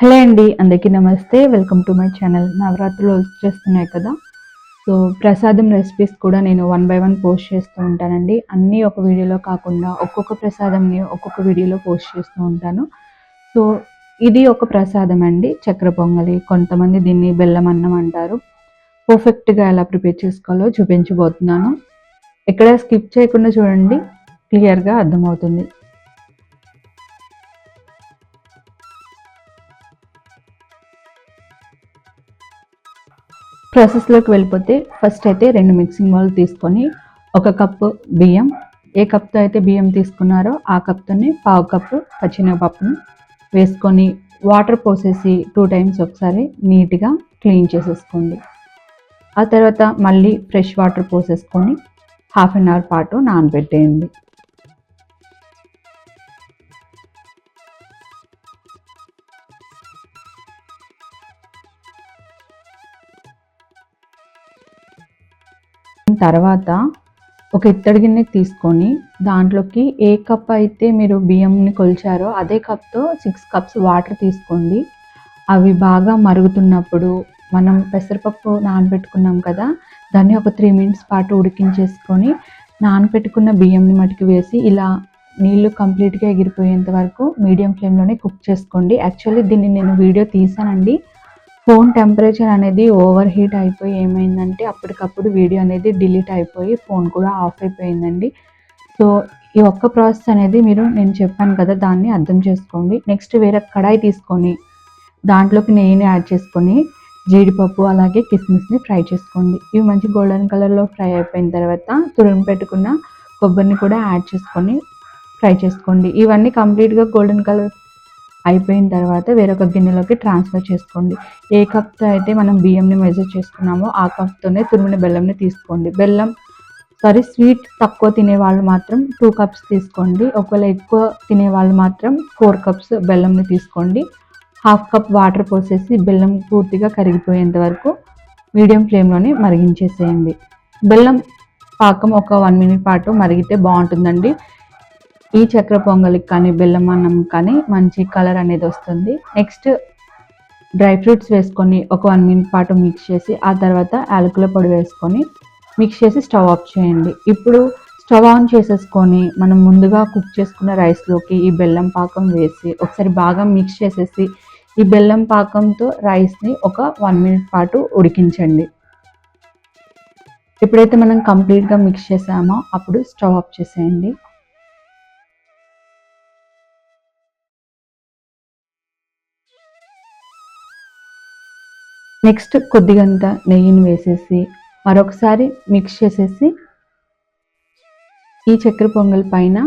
Hello అండి అందరికీ నమస్తే. వెల్కమ్ టు మై ఛానల్ నవరాత్రులు వచ్చేస్తున్నాయి కదా. సో ప్రసాదం రెసిపీస్ కూడా నేను వన్ బై వన్ పోస్ట్ చేస్తూ ఉంటానండి. అన్నీ ఒక వీడియోలో కాకుండా ఒక్కొక్క ప్రసాదంని ఒక్కొక్క వీడియోలో పోస్ట్ చేస్తూ ఉంటాను. సో ఇది ఒక ప్రసాదం అండి. చక్కెర పొంగలి. కొంతమంది దీన్ని బెల్లం అన్నం అంటారు. పర్ఫెక్ట్గా ఎలా ప్రిపేర్ చేసుకోవాలో చూపించబోతున్నాను. ఎక్కడ స్కిప్ చేయకుండా చూడండి. క్లియర్గా అర్థమవుతుంది. ప్రాసెస్లోకి వెళ్ళిపోతే ఫస్ట్ అయితే రెండు మిక్సింగ్ బౌల్ తీసుకొని ఒక కప్పు బియ్యం. ఏ కప్తో అయితే బియ్యం తీసుకున్నారో ఆ కప్తోనే పావు కప్పు పచ్చినపప్పును వేసుకొని వాటర్ పోసేసి టూ టైమ్స్ ఒకసారి నీట్గా క్లీన్ చేసేసుకోండి. ఆ తర్వాత మళ్ళీ ఫ్రెష్ వాటర్ పోసేసుకొని హాఫ్ అన్ అవర్ పాటు నానబెట్టేయండి. తర్వాత ఒక ఇత్తడి గిన్నె తీసుకొని దాంట్లోకి ఏ కప్ అయితే మీరు బియ్యంని కొలిచారో అదే కప్తో సిక్స్ కప్స్ వాటర్ తీసుకోండి. అవి బాగా మరుగుతున్నప్పుడు మనం పెసరపప్పు నానబెట్టుకున్నాం కదా దాన్ని ఒక త్రీ మినిట్స్ పాటు ఉడికించేసుకొని నానబెట్టుకున్న బియ్యంని మటుకు వేసి ఇలా నీళ్ళు కంప్లీట్గా ఎగిరిపోయేంత వరకు మీడియం ఫ్లేమ్లోనే కుక్ చేసుకోండి. యాక్చువల్లీ దీన్ని నేను వీడియో తీసానండి. ఫోన్ టెంపరేచర్ అనేది ఓవర్ హీట్ అయిపోయి ఏమైందంటే అప్పటికప్పుడు వీడియో అనేది డిలీట్ అయిపోయి ఫోన్ కూడా ఆఫ్ అయిపోయిందండి. సో ఈ ఒక్క ప్రాసెస్ అనేది మీరు నేను చెప్పాను కదా దాన్ని అర్థం చేసుకోండి. నెక్స్ట్ వేరే కడాయి తీసుకొని దాంట్లోకి నెయ్యిని యాడ్ చేసుకొని జీడిపప్పు అలాగే కిస్మిస్ని ఫ్రై చేసుకోండి. ఇవి మంచి గోల్డెన్ కలర్లో ఫ్రై అయిపోయిన తర్వాత తురిమి పెట్టుకున్న కొబ్బరిని కూడా యాడ్ చేసుకొని ఫ్రై చేసుకోండి. ఇవన్నీ కంప్లీట్గా గోల్డెన్ కలర్ అయిపోయిన తర్వాత వేరొక గిన్నెలోకి ట్రాన్స్ఫర్ చేసుకోండి. ఏ కప్తో అయితే మనం బియ్యంని మెజర్ చేసుకున్నామో ఆ కప్తోనే తురిమిన బెల్లంని తీసుకోండి. బెల్లం సారీ స్వీట్ తక్కువ తినే వాళ్ళు మాత్రం టూ కప్స్ తీసుకోండి. ఒకవేళ ఎక్కువ తినే వాళ్ళు మాత్రం ఫోర్ కప్స్ బెల్లంని తీసుకోండి. హాఫ్ కప్ వాటర్ పోసేసి బెల్లం పూర్తిగా కరిగిపోయేంత వరకు మీడియం ఫ్లేమ్లోనే మరిగించేసేయండి. బెల్లం పాకం ఒక వన్ మినిట్ పాటు మరిగితే బాగుంటుందండి. ఈ చక్ర పొంగలికి కానీ బెల్లం అన్నం కానీ మంచి కలర్ అనేది వస్తుంది. నెక్స్ట్ డ్రై ఫ్రూట్స్ వేసుకొని ఒక వన్ మినిట్ పాటు మిక్స్ చేసి ఆ తర్వాత యాలకుల పొడి వేసుకొని మిక్స్ చేసి స్టవ్ ఆఫ్ చేయండి. ఇప్పుడు స్టవ్ ఆన్ చేసేసుకొని మనం ముందుగా కుక్ చేసుకున్న రైస్లోకి ఈ బెల్లం పాకం వేసి ఒకసారి బాగా మిక్స్ చేసేసి ఈ బెల్లం పాకంతో రైస్ని ఒక వన్ మినిట్ పాటు ఉడికించండి. ఎప్పుడైతే మనం కంప్లీట్గా మిక్స్ చేసామో అప్పుడు స్టవ్ ఆఫ్ చేసేయండి. నెక్స్ట్ కొద్దిగంత నెయ్యిని వేసేసి మరొకసారి మిక్స్ చేసేసి ఈ చక్కెర పొంగల్ పైన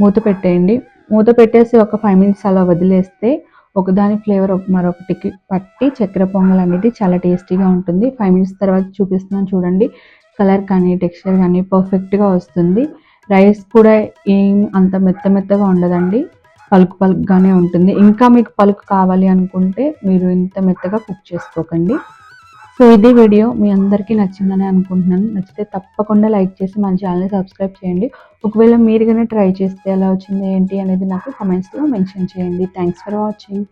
మూత పెట్టేయండి. మూత పెట్టేసి ఒక ఫైవ్ మినిట్స్ అలా వదిలేస్తే ఒకదాని ఫ్లేవర్ మరొకటికి పట్టి చక్కెర పొంగల్ అనేది చాలా టేస్టీగా ఉంటుంది. ఫైవ్ మినిట్స్ తర్వాత చూపిస్తున్నాను చూడండి. కలర్ కానీ టెక్స్చర్ కానీ పర్ఫెక్ట్గా వస్తుంది. రైస్ కూడా ఏం అంత మెత్త మెత్తగా ఉండదండి. పలుకు పలుకుగానే ఉంటుంది. ఇంకా మీకు పలుకు కావాలి అనుకుంటే మీరు ఇంత మెత్తగా కుక్ చేసుకోకండి. సో ఇది వీడియో మీ అందరికీ నచ్చిందని అనుకుంటున్నాను. నచ్చితే తప్పకుండా లైక్ చేసి మన ఛానల్ని సబ్స్క్రైబ్ చేయండి. ఒకవేళ మీరు కానీ ట్రై చేస్తే ఎలా వచ్చింది ఏంటి అనేది నాకు కమెంట్స్లో మెన్షన్ చేయండి. Thanks for watching